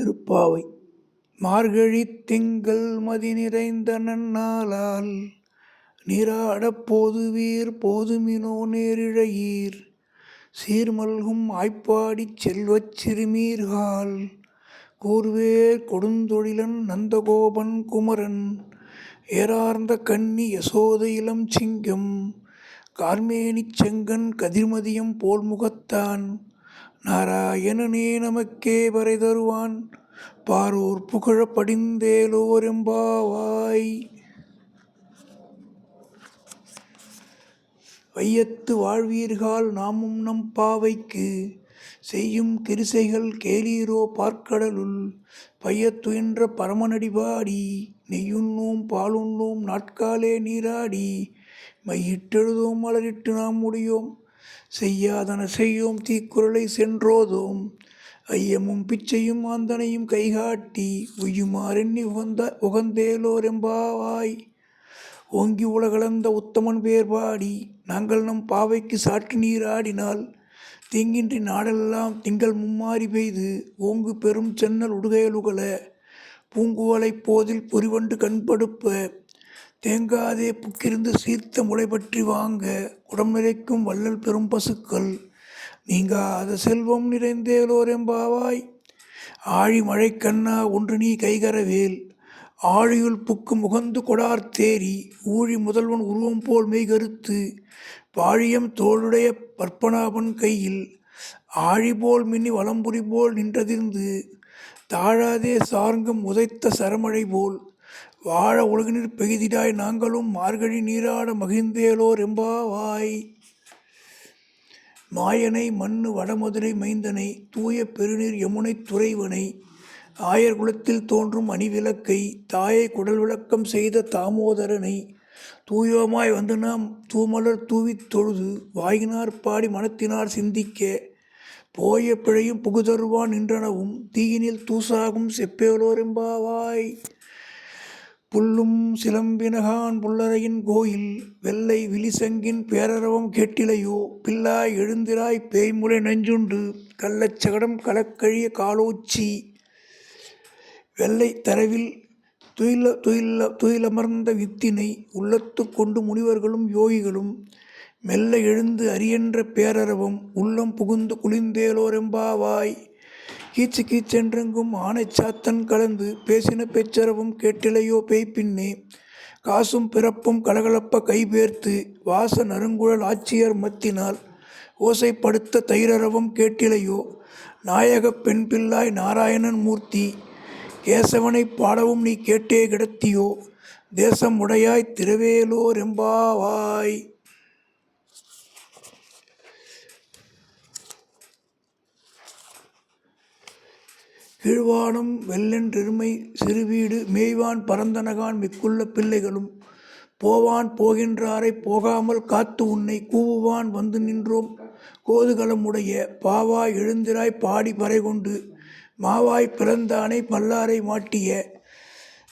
திருப்பாவை. மார்கழி திங்கள் மதி நிறைந்த நன்னாளால் நீராடப் போதுவீர் போதுமினோ நேரிழையீர். சீர்மல்கும் ஆய்ப்பாடிச் செல்வச் சிறுமீர்கால் கூர்வேர் கொடுந்தொழிலன் நந்தகோபன் குமரன் ஏரார்ந்த கன்னி யசோத இளம் சிங்கம் கார்மேனிச் செங்கன் கதிர்மதியம் போல் முகத்தான். நாராயணனே நமக்கே வரை தருவான். பாரோர் புகழப் படிந்தேலோரெம்பாவாய் வையத்து வாழ்வீர்கள் நாமும் நம் பாவைக்கு. செய்யும் கிரிசைகள் கேளீரோ பார்க்கடலுள். பையத்துயின்ற பரமனடிபாடி நெய்யுண்ணோம் பாலுண்ணோம் நாட்காலே நீராடி. மையிட்டெழுதோம் மலரிட்டு நாம் முடியோம். செய்யாதன செய்யோம் தீக்குறளை சென்றோதோம். ஐயமும் பிச்சையும் ஆந்தனையும் கைகாட்டி உய்யுமாறெண்ணி உகந்த உகந்தேலோரெம்பாவாய் ஓங்கி உலகளந்த உத்தமன் பேர்பாடி நாங்கள் நம் பாவைக்கு சாற்று நீராடினால் தீங்கின்றி நாடெல்லாம் திங்கள் மும்மாறி பெய்து ஓங்கு பெரும் சென்னல் உடுகையலுகல பூங்குவலைப் போதில் பொறிவண்டு கண்படுப்ப தேங்காதே புக்கிருந்து சீர்த்த முளை பற்றி வாங்க உடம் நிறைக்கும் வள்ளல் பெரும் பசுக்கள். நீங்காத செல்வம் நிறைந்தேலோரெம்பாவாய் ஆழி மழை கண்ணா ஒன்று நீ கைகரவேல். ஆழியுள் புக்கும் முகந்து கொடார் தேரி ஊழி முதல்வன் உருவம் போல் மெய்கருத்து பாழியம் தோளுடைய பற்பனாபன் கையில் ஆழி போல் மின்னி வலம்புரி போல் நின்றதிர்ந்து. தாழாதே சார்ங்கம் உதைத்த சரமழை போல் வாழ உலகினிற் பெய்திடாய் நாங்களும் மார்கழி நீராட மகிழ்ந்தேலோர் எம்பாவாய் மாயனை மண்ணு வடமதுரை மைந்தனை தூய பெருநீர் யமுனை துறைவனை ஆயர் குலத்தில் தோன்றும் அணிவிளக்கை தாயை குடல் விளக்கம் செய்த தாமோதரனை தூயோமாய் வந்து நாம் தூமலர் தூவித் தொழுது வாயினார் பாடி மனத்தினார் சிந்திக்க போய பிழையும் புகுதருவான் நின்றனவும் தீயினில் தூசாகும் செப்பேலோரெம்பாவாய் புல்லும் சிலம்பினகான் புல்லரையின் கோயில் வெள்ளை விழிசங்கின் பேரரவம் கேட்டிலையோ பில்லாய் எழுந்திராய் பேய்முலை நெஞ்சுண்டு கள்ளச்சகடம் கலக்கழிய காலோச்சி. வெள்ளை தரவில் துயில துயில துயிலமர்ந்த வித்தினை உள்ளத்து கொண்டு முனிவர்களும் யோகிகளும் மெல்ல எழுந்து அரியன்ற பேரரவம் உள்ளம் புகுந்து குளிர்ந்தேலோரெம்பாவாய். கீச்சு கீச்சென்றெங்கும் ஆனைச்சாத்தன் கலந்து பேசின பேச்சரவும் கேட்டிலையோ பேய் பின்னே காசும் பிறப்பும் கலகலப்ப கைபேர்த்து வாச நறுங்குழல் ஆட்சியர் மத்தினால் ஓசைப்படுத்த தைரரவம் கேட்டிலையோ. நாயகப் பெண் பிள்ளாய் நாராயணன் மூர்த்தி கேசவனை பாடவும் நீ கேட்டே கிடத்தியோ. தேசம் உடையாய் திரவேலோரெம்பாவாய் கீழ்வானம் வெள்ளென்றெருமை சிறுவீடு மேய்வான் பரந்தனகான் மிக்குள்ள பிள்ளைகளும். போவான் போகின்றாரை போகாமல் காத்து உன்னை கூவுவான் வந்து நின்றோம். கோதுகளமுடைய பாவாய் எழுந்திராய் பாடி பறைகொண்டு மாவாய் பிறந்தானை பல்லாரை மாட்டிய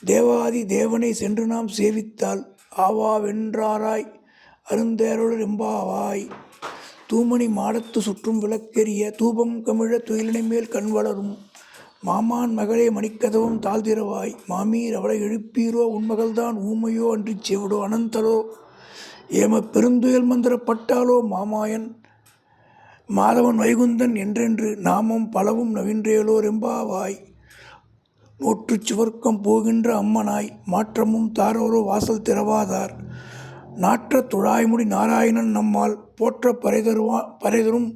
தேவாதி தேவனை சென்று நாம் சேவித்தால் ஆவாவென்றாராய். அருந்தேருள் எம்பாவாய். தூமணி மாடத்து சுற்றும் விளக்கெரிய தூபம் கமிழ துயிலினை மேல் கண் வளரும். மாமான் மகளே மணிக்கதவும் தாழ்திரவாய் மாமீர் அவளை எழுப்பீரோ உன்மகள்தான் ஊமையோ அன்றி செவிடோ அனந்தலோ ஏம பெருந்துயல் மந்திரப்பட்டாலோ மாமாயன். மாதவன் வைகுந்தன் என்றென்று நாமம் பலவும் நவின்றேலோர் ரெம்பாவாய். நூற்றுச் சுவர்க்கம் போகின்ற அம்மனாய் மாற்றமும் தாரோரோ வாசல் திறவாதார். நாற்ற துழாய்முடி நாராயணன் நம்மால் போற்ற பறைதருவா பறைதரும்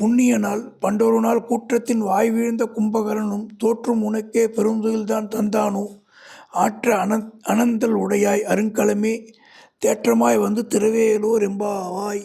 புண்ணிய நாள் பண்டொரு நாள் கூற்றத்தின் வாய் வீழ்ந்த கும்பகரனும் தோற்றும் உனக்கே பெருந்துயில்தான் தந்தானோ? ஆற்ற அனந் அனந்தல் உடையாய் அருங்கலமே தேற்றமாய் வந்து திருவேலூர் எம்பாவாய்.